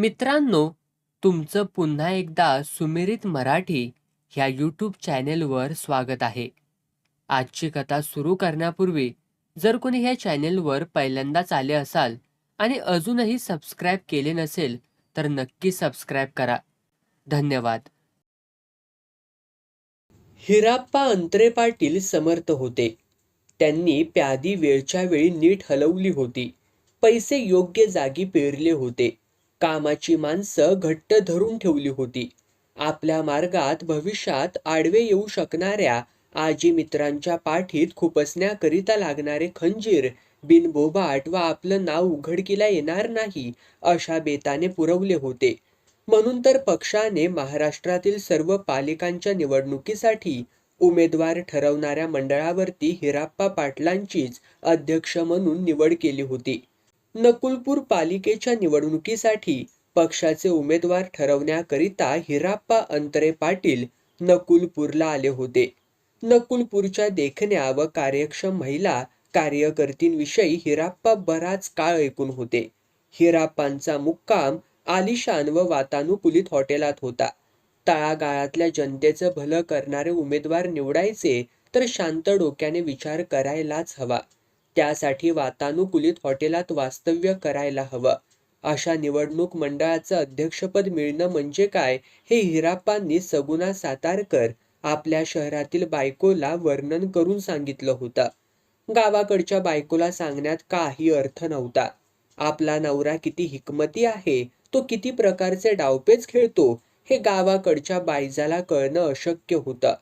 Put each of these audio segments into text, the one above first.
मित्रांनो तुमचं पुन्हा एकदा सुमिरित मराठी ह्या यूट्यूब चॅनेलवर स्वागत आहे. आजची कथा सुरू करण्यापूर्वी जर कोणी ह्या चॅनेलवर पहिल्यांदाच आले असाल आणि अजूनही सबस्क्राईब केले नसेल तर नक्की सबस्क्राईब करा. धन्यवाद. हिराप्पा अंतरे पाटील समर्थ होते. त्यांनी प्यादी वेळच्या वेळी नीट हलवली होती. पैसे योग्य जागी पेरले होते. कामाची माणसं घट्ट धरून ठेवली होती. आपल्या मार्गात भविष्यात आडवे येऊ शकणाऱ्या आजी मित्रांच्या पाठीत खुपसण्याकरिता लागणारे खंजीर बिनबोबाट व आपलं नाव उघडकीला येणार नाही अशा बेताने पुरवले होते. म्हणून तर पक्षाने महाराष्ट्रातील सर्व पालिकांच्या निवडणुकीसाठी उमेदवार ठरवणाऱ्या मंडळावरती हिराप्पा पाटलांचीच अध्यक्ष म्हणून निवड केली होती. नकुलपूर पालिकेच्या निवडणुकीसाठी पक्षाचे उमेदवार ठरवण्याकरिता हिराप्पा अंतरे पाटील नकुलपूरला आले होते. नकुलपूरच्या देखण्या व कार्यक्षम महिला कार्यकर्तींविषयी हिराप्पा बराच काळ ऐकून होते. हिराप्पांचा मुक्काम आलिशान व वातानुकूलित हॉटेलात होता. तळागाळातल्या जनतेचं भलं करणारे उमेदवार निवडायचे तर शांत डोक्याने विचार करायलाच हवा. त्यासाठी वातानुकूलित हॉटेलात वास्तव्य करायला हवं. अशा निवडणूक मंडळाचं अध्यक्षपद मिळणं म्हणजे काय हे हिराप्पांनी सगुणा सातारकर आपल्या शहरातील बायकोला वर्णन करून सांगितलं होतं. गावाकडच्या बायकोला सांगण्यात काही अर्थ नव्हता. आपला नवरा किती हिकमती आहे तो किती प्रकारचे डावपेच खेळतो हे गावाकडच्या बायजाला कळणं अशक्य होतं.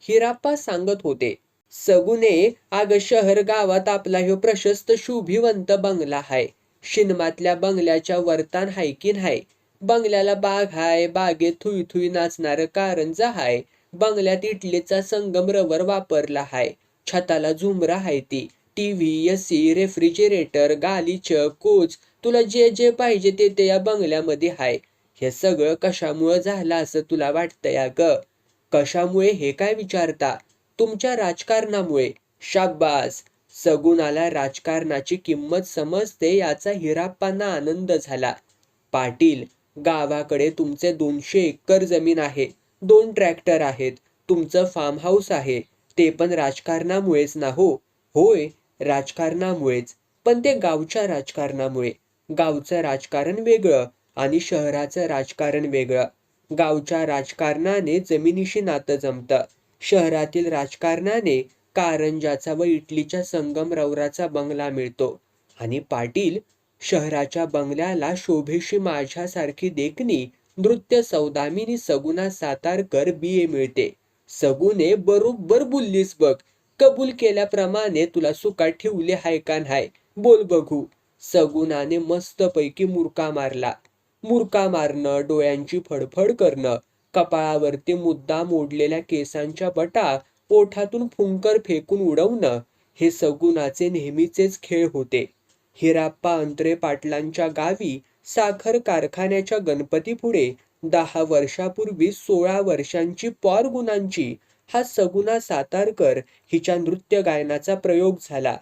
हिराप्पा सांगत होते सगुने आग शहर गावात आपला ह्यो प्रशस्त शुभिवंत बंगला हाय. शिनमातल्या बंगल्याच्या वर्तान हाय. की नाही बंगल्याला बाग हाय बागेत थुई थुई नाचणार कारंजा हाय. बंगल्यात इटलीचा संगमरवर वापरला हाय. छताला झुमरा हाय ती. टीव्ही एसी रेफ्रिजिरेटर गालीच कोच तुला जे जे पाहिजे ते ते या बंगल्यामध्ये हाय. हे सगळं कशामुळं झालं असं तुला वाटतंय ग कशामुळे हे काय विचारता? तुमच्या राजकारणामुळे. शाब्बास सगुणाला राजकारणाची किंमत समजते याचा हिराप्पांना आनंद झाला. पाटील गावाकडे तुमचे दोनशे एकर जमीन आहे. दोन ट्रॅक्टर आहेत. तुमचं फार्म हाऊस आहे. ते पण राजकारणामुळेच ना हो? होय राजकारणामुळेच. पण ते गावच्या राजकारणामुळे. गावचं राजकारण वेगळं आणि शहराचं राजकारण वेगळं. गावच्या राजकारणाने जमिनीशी नातं जमतं. शहरातील राजकारणाने कारंजाचा व इटलीच्या संगमरवराचा बंगला मिळतो. आणि पाटील शहराच्या बंगल्याला शोभेशी माझ्यासारखी देखणी नृत्य सौदामिनी सगुना सातारकर बी ए मिळते. सगुने बरोबर बोललीस बघ. कबूल केल्याप्रमाणे तुला सुखात ठेवले हाय का नाही? बोल बघू. सगुणाने मस्तपैकी मुरका मारला. मुरका मारणं डोळ्यांची फडफड करणं कपाळावरती मुद्दा मोडलेल्या केसांच्या बटा ओठातून फुंकर फेकून उडवणं हे सगुणाचे नेहमीचेच खेळ होते. हिराप्पा अंतरे पाटलांच्या गावी साखर कारखान्याच्या गणपतीपुढे दहा वर्षापूर्वी सोळा वर्षांची पॉर गुणांची हा सगुणा सातारकर हिच्या नृत्य गायनाचा प्रयोग झाला.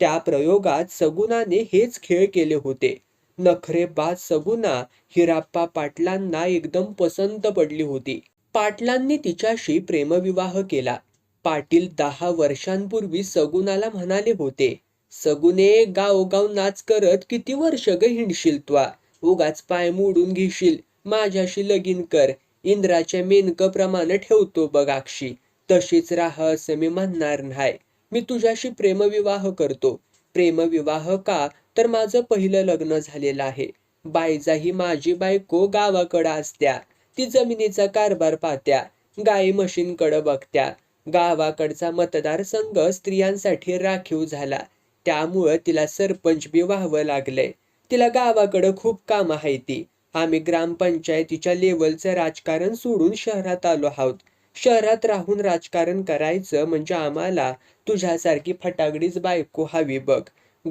त्या प्रयोगात सगुणाने हेच खेळ केले होते. नखरेबाज सगुना हिराप्पा पाटलांना एकदम पसंत पडली होती. पाटलांनी तिच्याशी प्रेमविवाह केला. पाटील दहा वर्षांपूर्वी सगुनाला म्हणाले होते सगुने गावोगाव नाच करत किती वर्ष ग हिंडशील त्वा? उगाच पाय मोडून घेशील माझ्याशी लगीन कर. इंद्राच्या मेनकप्रमाणे ठेवतो बघ अक्षी तशीच राह असं मी म्हणणार नाही. मी तुझ्याशी प्रेमविवाह करतो. प्रेमविवाह का? तर माझं पहिलं लग्न झालेलं आहे. बायजा ही माझी बायको गावाकडं असत्या. ती जमिनीचा कारभार पाहत्या. गाई म्हशींकडं बघत्या. गावाकडचा मतदारसंघ स्त्रियांसाठी राखीव झाला. त्यामुळं तिला सरपंच बी व्हावं लागलंय. तिला गावाकडं खूप काम आहे ती आम्ही ग्रामपंचायतीच्या लेवलचं राजकारण सोडून शहरात आलो आहोत. शहरात राहून राजकारण करायचं म्हणजे आम्हाला तुझ्यासारखी फटाकडीच बायको हवी बघ.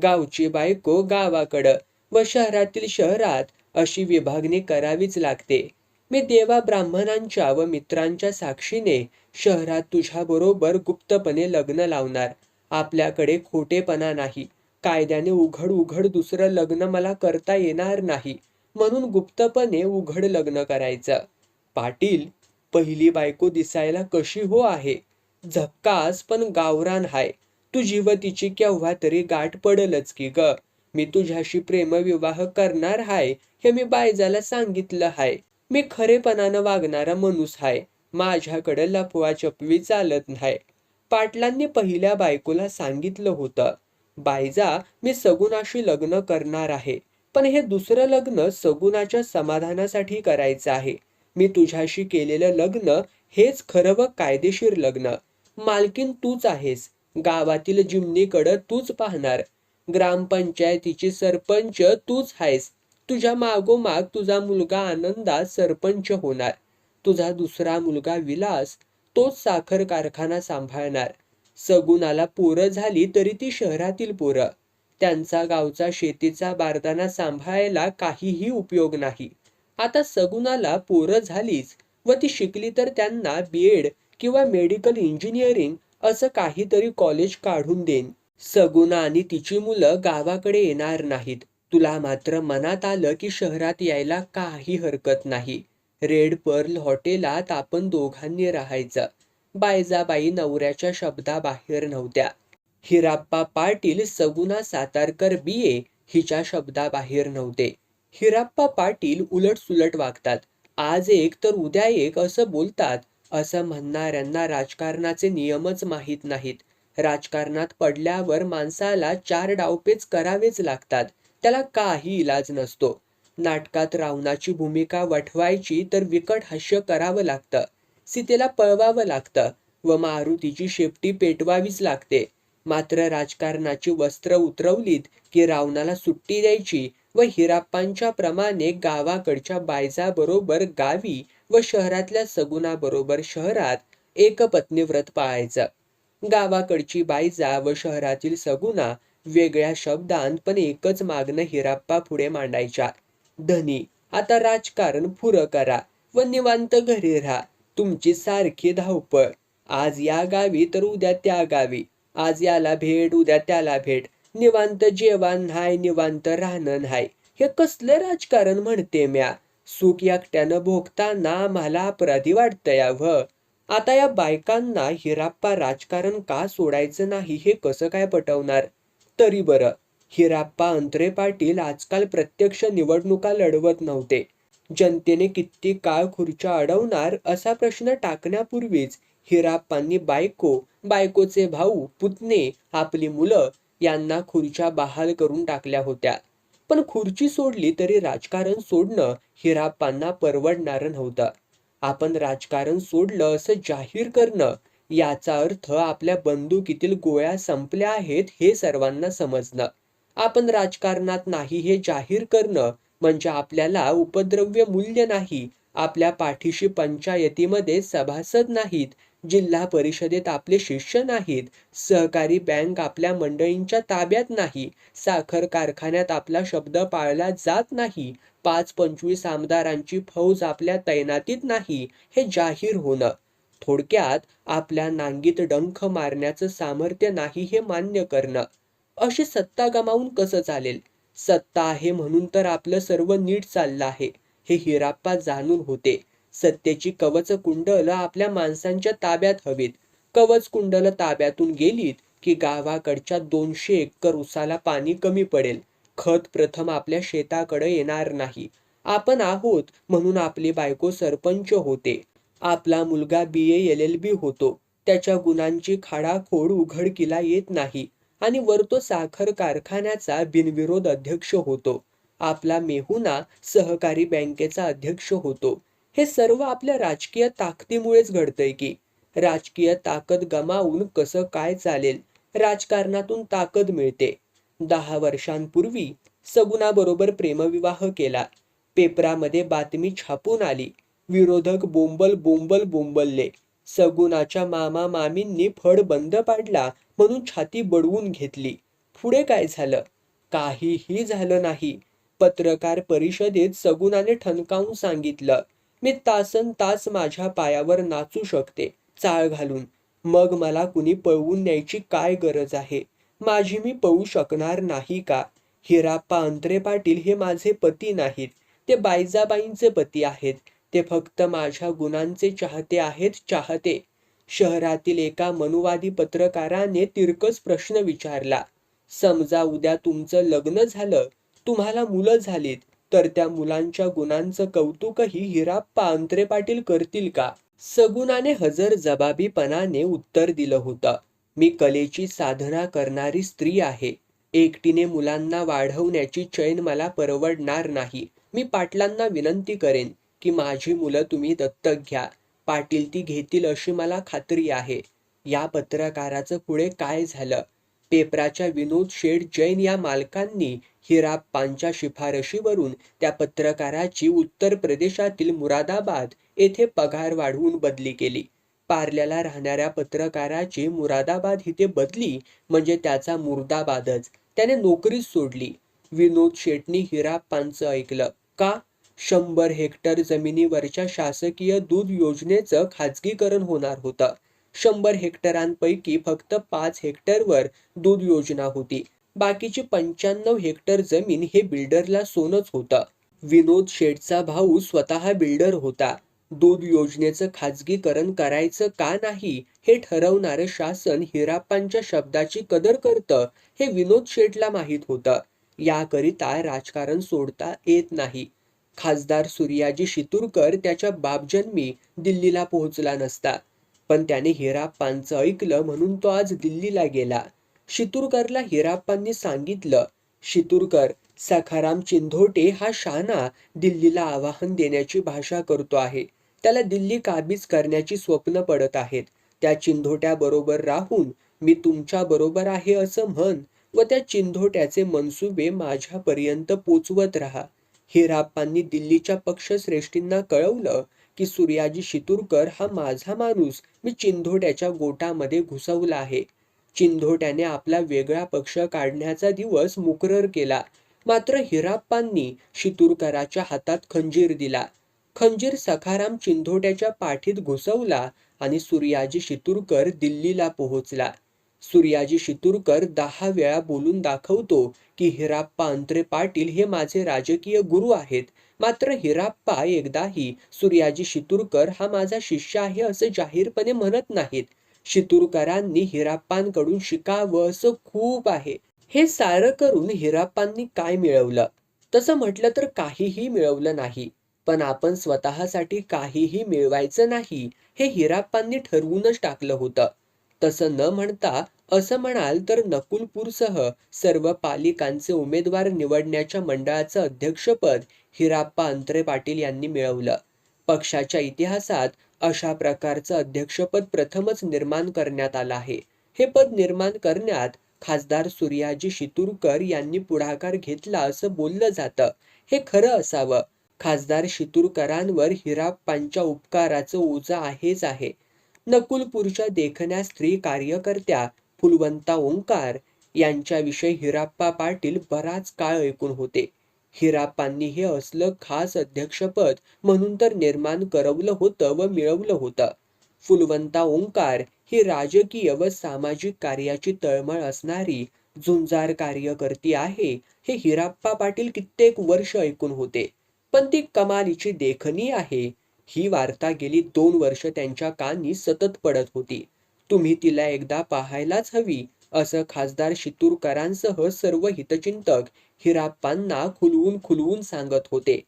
गावची बायको गावाकडं व शहरातील शहरात अशी विभागणी करावीच लागते. मी देवा ब्राह्मणांच्या व मित्रांच्या साक्षीने शहरात तुझ्याबरोबर गुप्तपणे लग्न लावणार. आपल्याकडे खोटेपणा नाही. कायद्याने उघड उघड दुसरं लग्न मला करता येणार नाही. म्हणून गुप्तपणे उघड लग्न करायचं. पाटील पहिली बायको दिसायला कशी हो आहे? झक्कास पण गावरान हाय. तुझी व तिची केव्हा तरी गाठ पडलच की ग. मी तुझ्याशी प्रेमविवाह करणार हाय हे मी बायजाला सांगितलं हाय. मी खरेपणानं वागणारा माणूस हाय. माझ्याकडे लपवा चपवी चालत नाही. पाटलांनी पहिल्या बायकोला सांगितलं होतं बायजा मी सगुणाशी लग्न करणार आहे. पण हे दुसरं लग्न सगुणाच्या समाधानासाठी करायचं आहे. मी तुझ्याशी केलेलं लग्न हेच खरं व कायदेशीर लग्न. मालकीन तूच आहेस. गावातील जिमनीकडं तूच पाहणार. ग्रामपंचायतीची सरपंच तूच आहेस. तुझ्या मागोमाग तुझा मुलगा आनंदात सरपंच होणार. तुझा दुसरा मुलगा विलास तोच साखर कारखाना सांभाळणार. सगुणाला पोरं झाली तरी ती शहरातील पोरं. त्यांचा गावचा शेतीचा बारदाना सांभाळायला काहीही उपयोग नाही. आता सगुणाला पोरं झालीच व ती शिकली तर त्यांना बी एड किंवा मेडिकल इंजिनिअरिंग असं काहीतरी कॉलेज काढून देईन. सगुणा आणि तिची मुलं गावाकडे येणार नाहीत. तुला मात्र मनात आलं की शहरात यायला काही हरकत नाही. रेड पर्ल हॉटेलात आपण दोघांनी राहायचं. बायजाबाई नवऱ्याच्या शब्दाबाहेर नव्हत्या. हिराप्पा पाटील सगुणा सातारकर बी ए हिच्या शब्दाबाहेर नव्हते. हिराप्पा पाटील उलट सुलट वागतात. आज एक तर उद्या एक असं बोलतात असं म्हणणाऱ्यांना राजकारणाचे नियमच माहीत नाहीत. राजकारणात पडल्यावर माणसाला चार डावपेच करावेच लागतात. त्याला काही इलाज नसतो. नाटकात रावणाची भूमिका वठवायची तर विकट हास्य करावं लागतं. सीतेला पळवावं लागतं व मारुतीची शेपटी पेटवावीच लागते. मात्र राजकारणाची वस्त्र उतरवलीत की रावणाला सुट्टी द्यायची व हिराप्पांच्या प्रमाणे गावाकडच्या बायजाबरोबर गावी व शहरातल्या सगुणाबरोबर शहरात एकपत्नी व्रत पाळायचं. गावाकडची बायजा व शहरातील सगुणा वेगळ्या शब्दांत पण एकच मागणं हिराप्पा पुढे मांडायच्या. धनी आता राजकारण पुरं करा व निवांत घरी राहा. तुमची सारखी धावपळ. आज या गावी तर उद्या त्या गावी. आज याला भेट उद्या त्याला भेट. निवांत जेवण हाय निवांत राहणं नाही हे कसलं राजकारण म्हणते म्या? सुख एकट्यानं भोगताना मला अपराधी वाटतं या व आता या बायकांना हिराप्पा राजकारण का सोडायचं नाही हे कसं काय पटवणार? तरी बरं. हिराप्पा अंतरे पाटील आजकाल प्रत्यक्ष निवडणुका लढवत नव्हते. जनतेने किती काळ खुर्च्या अडवणार असा प्रश्न टाकण्यापूर्वीच हिराप्पांनी बायको बायकोचे भाऊ पुतणे आपली मुलं यांना खुर्च्या बहाल करून टाकल्या होत्या. पण खुर्ची सोडली तरी राजकारण सोडणं हिराप्पांना परवडणारं नव्हतं. आपण राजकारण सोडलं असं जाहीर करणं याचा अर्थ आपल्या बंदुकीतील गोळ्या संपल्या आहेत हे सर्वांना समजणं. आपण राजकारणात नाही हे जाहीर करणं म्हणजे आपल्याला उपद्रव्य मूल्य नाही आपल्या पाठीशी पंचायतीमध्ये सभासद नाहीत जिल्हा परिषदेत आपले शिष्य नाहीत. सहकारी बँक आपल्या मंडळींच्या ताब्यात नाही. साखर कारखान्यात आपला शब्द पाळला जात नाही. पाच पंचवीस आमदारांची फौज आपल्या तैनातीत नाही. हे जाहीर होणं. थोडक्यात आपल्या नांगीत डंख मारण्याचं सामर्थ्य नाही हे मान्य करणं. अशी सत्ता गमावून कसं चालेल? सत्ता आहे म्हणून तर आपलं सर्व नीट चाललं आहे. हे हिराप्पा जाणून होते. सत्तेची कवच कुंडल आपल्या माणसांच्या ताब्यात हवीत. कवच कुंडल ताब्यातून गेलीत की गावाकडच्या दोनशे एकर उसाला पाणी कमी पडेल. खत प्रथम आपल्या शेताकडे येणार नाही. आपण आहोत म्हणून आपली बायको सरपंच होते. आपला मुलगा बी. एल. एल. बी. होतो. त्याच्या गुणांची खाडाखोड उघडकीला येत नाही आणि वर तो साखर कारखान्याचा बिनविरोध अध्यक्ष होतो. आपला मेहुना सहकारी बँकेचा अध्यक्ष होतो. हे सर्व आपल्या राजकीय ताकदीमुळेच घडतंय की. राजकीय ताकद गमावून कसं काय चालेल? राजकारणातून ताकद मिळते. दहा वर्षांपूर्वी सगुणाबरोबर प्रेमविवाह केला. पेपरामध्ये बातमी छापून आली. विरोधक बोंबल बोंबल बोंबलले. सगुणाच्या मामा मामींनी फड बंद पाडला म्हणून छाती बडवून घेतली. पुढे काय झालं? काहीही झालं नाही. पत्रकार परिषदेत सगुणाने ठणकावून सांगितलं. मी तासन तास माझ्या पायावर नाचू शकते चाळ घालून. मग मला कुणी पळवून न्यायची काय गरज आहे? माझी मी पळू शकणार नाही का? हिराप्पा अंतरे पाटील हे माझे पती नाहीत. ते बायजाबाईंचे पती आहेत. ते फक्त माझ्या गुणांचे चाहते आहेत चाहते. शहरातील एका मनुवादी पत्रकाराने तिरकस प्रश्न विचारला. समजा उद्या तुमचं लग्न झालं तुम्हाला मुलं झालीत. तर त्या मुलांच्या गुणांचं कौतुकही हिराप्पा अंतरे पाटील करतील का? सगुणाने हजर जबाबीपणाने उत्तर दिलं होतं. मी कलेची साधना करणारी स्त्री आहे. एकटीने मुलांना वाढवण्याची चैन मला परवडणार नाही. मी पाटलांना विनंती करेन की माझी मुलं तुम्ही दत्तक घ्या. पाटील ती घेतील अशी मला खात्री आहे. या पत्रकाराचं पुढे काय झालं? पेपराच्या विनोद शेठ जैन या मालकांनी हिराप्पांच्या शिफारशीवरून त्या पत्रकाराची उत्तर प्रदेशातील मुरादाबाद येथे पगार वाढवून बदली केली. पार्ल्याला राहणाऱ्या पत्रकाराची मुरादाबाद इथे बदली म्हणजे त्याचा मुर्दाबादच. त्याने नोकरीच सोडली. विनोद शेटनी हिराप्पांचं ऐकलं. का? शंभर हेक्टर जमिनीवरच्या शासकीय दूध योजनेचं खाजगीकरण होणार होतं. शंभर हेक्टरांपैकी फक्त पाच हेक्टरवर दूध योजना होती. बाकीची पंच्याण्णव हेक्टर जमीन हे बिल्डरला सोनच होतं. विनोद शेठचा भाऊ स्वतः बिल्डर होता. दूध योजनेचं खाजगीकरण करायचं का नाही हे ठरवणारं शासन हिराप्पांच्या शब्दाची कदर करतं हे विनोद शेठला माहीत होतं. याकरिता राजकारण सोडता येत नाही. खासदार सूर्याजी शितूरकर त्याच्या बापजन्मी दिल्लीला पोहोचला नसता. पण त्याने हिराप्पांचं ऐकलं म्हणून तो आज दिल्लीला गेला. शितूरकरला हिराप्पांनी सांगितलं शितूरकर सखाराम चिंधोटे हा शाना दिल्लीला आवाहन देण्याची भाषा करतो आहे. त्याला दिल्ली काबीज करण्याची स्वप्न पडत आहेत. त्या चिंधोट्या बरोबर राहून मी तुमच्या बरोबर आहे असं म्हण व त्या चिंधोट्याचे मनसुबे माझ्यापर्यंत पोचवत राहा. हिराप्पांनी दिल्लीच्या पक्षश्रेष्ठींना कळवलं की सूर्याजी शितूरकर हा माझा माणूस. मी चिंधोट्याच्या गोटामध्ये घुसवला आहे. चिंधोट्याने आपला वेगळा पक्ष काढण्याचा दिवस मुकरर केला. मात्र हिराप्पांनी शितूरकराच्या हातात खंजीर दिला. खंजीर सखाराम चिंधोट्याच्या पाठीत घुसवला आणि सूर्याजी शितूरकर दिल्लीला पोहोचला. सूर्याजी शितूरकर दहा वेळा बोलून दाखवतो की हिराप्पा अंत्रे पाटील हे माझे राजकीय गुरु आहेत. मात्र हिराप्पा एकदाही सूर्याजी शितूरकर हा माझा शिष्य आहे असं जाहीरपणे म्हणत नाहीत. शितूरकरांनी हिराप्पांकडून शिकावं असं खूप आहे. हे सारं करून हिराप्पांनी काय मिळवलं? तसं म्हटलं तर काहीही मिळवलं नाही. पण आपण स्वतःसाठी काहीही मिळवायचं नाही हे हिराप्पांनी ठरवूनच टाकलं होतं. तसं न म्हणता असं म्हणाल तर नकुलपूरसह सर्व पालिकांचे उमेदवार निवडण्याच्या मंडळाचं अध्यक्षपद हिराप्पा अंतरे पाटील यांनी मिळवलं. पक्षाच्या इतिहासात अशा प्रकारचं अध्यक्षपद प्रथमच निर्माण करण्यात आलं आहे. हे पद निर्माण करण्यात खासदार सूर्याजी शितूरकर यांनी पुढाकार घेतला असं बोललं जातं. हे खरं असावं. खासदार शितूरकरांवर हिराप्पांच्या उपकाराचं ओझं आहेच आहे. नकुलपूरच्या देखण्या स्त्री कार्यकर्त्या फुलवंता ओंकार यांच्याविषयी हिराप्पा पाटील बराच काळ ऐकून होते. हिराप्पांनी हे असलं खास अध्यक्षपद म्हणून तर निर्माण करवलं होतं व मिळवलं होतं. फुलवंता ओंकार ही राजकीय व सामाजिक कार्याची तळमळ असणारी झुंजार कार्यकर्ती आहे हे हिराप्पा पाटील कित्येक वर्ष ऐकून होते. पण ती कमालीची देखणी आहे. ही वार्ता गेली दोन वर्ष त्यांच्या कानी सतत पडत होती. तुम्ही तिला एकदा पाहायलाच हवी असं खासदार शितूरकरांसह सर्व हितचिंतक हिराप्पांना खुलवून खुलवून सांगत होते.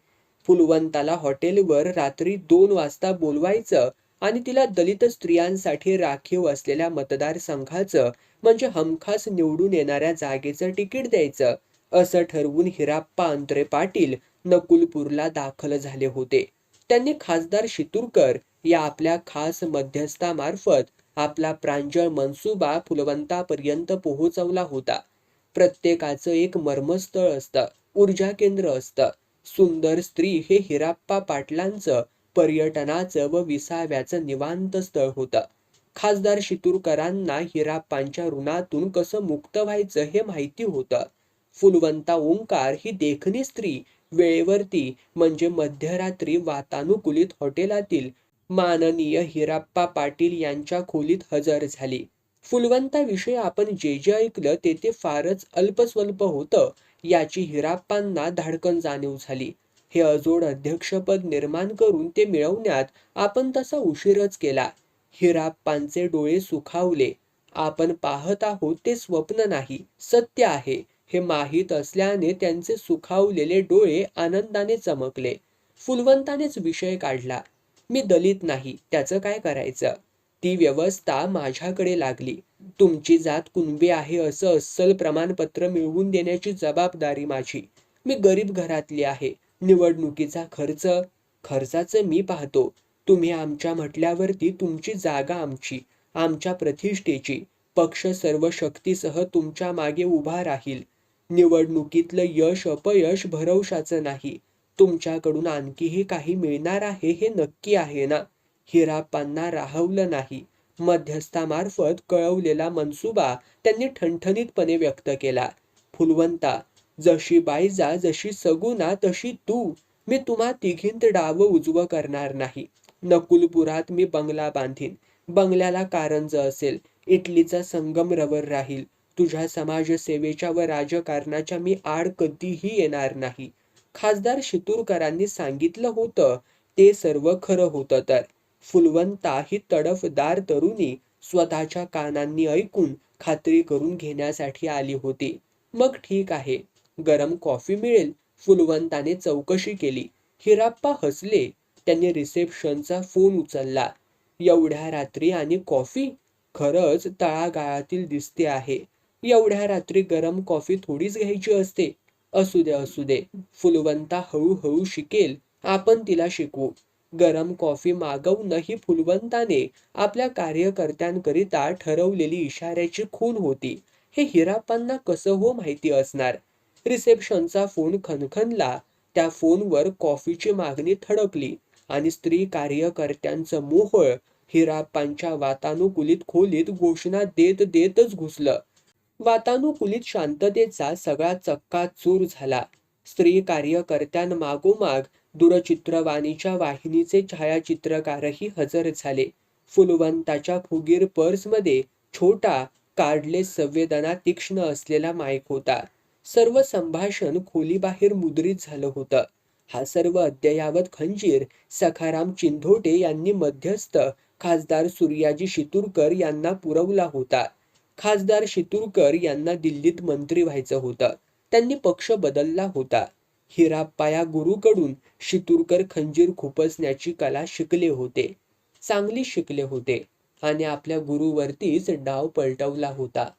फुलवंताला हॉटेलवर रात्री दोन वाजता बोलवायचं आणि तिला दलित स्त्रियांसाठी राखीव असलेल्या मतदारसंघाचं म्हणजे हमखास निवडून येणाऱ्या जागेचं तिकीट द्यायचं असं ठरवून हिराप्पा अंतरे पाटील नकुलपूरला दाखल झाले होते. त्यांनी खासदार शितूरकर या आपल्या खास मध्यस्थामार्फत आपला प्रांजळ मनसुबा फुलवंतापर्यंत पोहोचवला होता. प्रत्येकाचं एक मर्मस्थळ असतं ऊर्जा केंद्र असतं. सुंदर स्त्री हे हिराप्पा पाटलांचं पर्यटनाचं व विसाव्याचं निवांत स्थळ होतं. खासदार शितूरकरांना हिराप्पांच्या ऋणातून कसं मुक्त व्हायचं हे माहिती होतं. फुलवंता ओंकार ही देखणी स्त्री वेळेवरती म्हणजे मध्यरात्री वातानुकूलित हॉटेलातील माननीय हिराप्पा पाटील यांच्या खोलीत हजर झाली. फुलवंताविषयी आपण जे जे ऐकलं ते ते फारच अल्पस्वल्प होतं याची हिराप्पांना धाडकन जाणीव झाली. हे अजोड अध्यक्षपद निर्माण करून ते मिळवण्यात आपण तसा उशीरच केला. हिराप्पांचे डोळे सुखावले. आपण पाहत आहोत ते स्वप्न नाही सत्य आहे. हे माहीत असल्याने त्यांचे सुखावलेले डोळे आनंदाने चमकले. फुलवंतानेच विषय काढला. मी दलित नाही त्याचं काय करायचं? ती व्यवस्था माझ्याकडे लागली. तुमची जात कुणबी आहे असं अस्सल प्रमाणपत्र मिळवून देण्याची जबाबदारी माझी. मी गरीब घरातली आहे. निवडणुकीचा खर्च खर्चाचं मी पाहतो. तुम्ही आमच्या म्हटल्यावरती तुमची जागा आमची आमच्या प्रतिष्ठेची. पक्ष सर्व शक्तीसह तुमच्या मागे उभा राहील. निवडणुकीतलं यश अपयश भरवशाचं नाही. तुमच्याकडून आणखीही काही मिळणार आहे हे नक्की आहे ना? हिराप्पांना राहवलं नाही. मध्यस्थामार्फत कळवलेला मनसुबा त्यांनी ठणठणीतपणे व्यक्त केला. फुलवंता जशी बायजा जशी सगुना तशी तू. मी तुम्हा तिघींत डाव उजवं करणार नाही. नकुलपुरात मी बंगला बांधीन. बंगल्याला कारंज असेल इटलीचा संगम रवर राहील. तुझ्या समाजसेवेच्या व राजकारणाच्या मी आड कधीही येणार नाही. खासदार शितूरकरांनी सांगितलं होतं ते सर्व खरं होतं तर. फुलवंता ही तडफदार तरुणी स्वतःच्या कानांनी ऐकून खात्री करून घेण्यासाठी आली होती. मग ठीक आहे गरम कॉफी मिळेल फुलवंताने चौकशी केली. हिराप्पा हसले त्यांनी रिसेप्शनचा फोन उचलला. एवढ्या रात्री आणि कॉफी? खरंच तळागाळातील दिसते आहे. एवढ्या रात्री गरम कॉफी थोडीच घ्यायची असते. असू दे असू दे. फुलवंता हळूहळू शिकेल. आपण तिला शिकवू. गरम कॉफी मागवणं ही फुलवंताने आपल्या कार्यकर्त्यांकरिता ठरवलेली इशाऱ्याची खून होती. हे हिराप्पांना कसं हो माहिती असणार? रिसेप्शनचा फोन खनखनला. त्या फोनवर कॉफीची मागणी थडकली आणि स्त्री कार्यकर्त्यांचं मोहळ हिराप्पांच्या वातानुकूलित खोलीत घोषणा देत देतच घुसलं. वातानुकूलित शांततेचा सगळा चक्का चूर झाला. स्त्री कार्यकर्त्यांमागोमाग दूरचित्रवाणीच्या वाहिनीचे छायाचित्रकारही हजर झाले. फुलवंताच्या फुगीर पर्समध्ये छोटा कार्डलेस संवेदना तीक्ष्ण असलेला माईक होता. सर्व संभाषण खोलीबाहेर मुद्रित झालं होतं. हा सर्व अद्ययावत खंजीर सखाराम चिंधोटे यांनी मध्यस्थ खासदार सूर्याजी शितूरकर यांना पुरवला होता. खासदार शितूरकर यांना दिल्लीत मंत्री व्हायचं होतं. त्यांनी पक्ष बदलला होता. हिरापाया गुरुकडून शितूरकर खंजीर खुपसण्याची कला शिकले होते. चांगली शिकले होते आणि आपल्या गुरुवरतीच डाव पलटवला होता.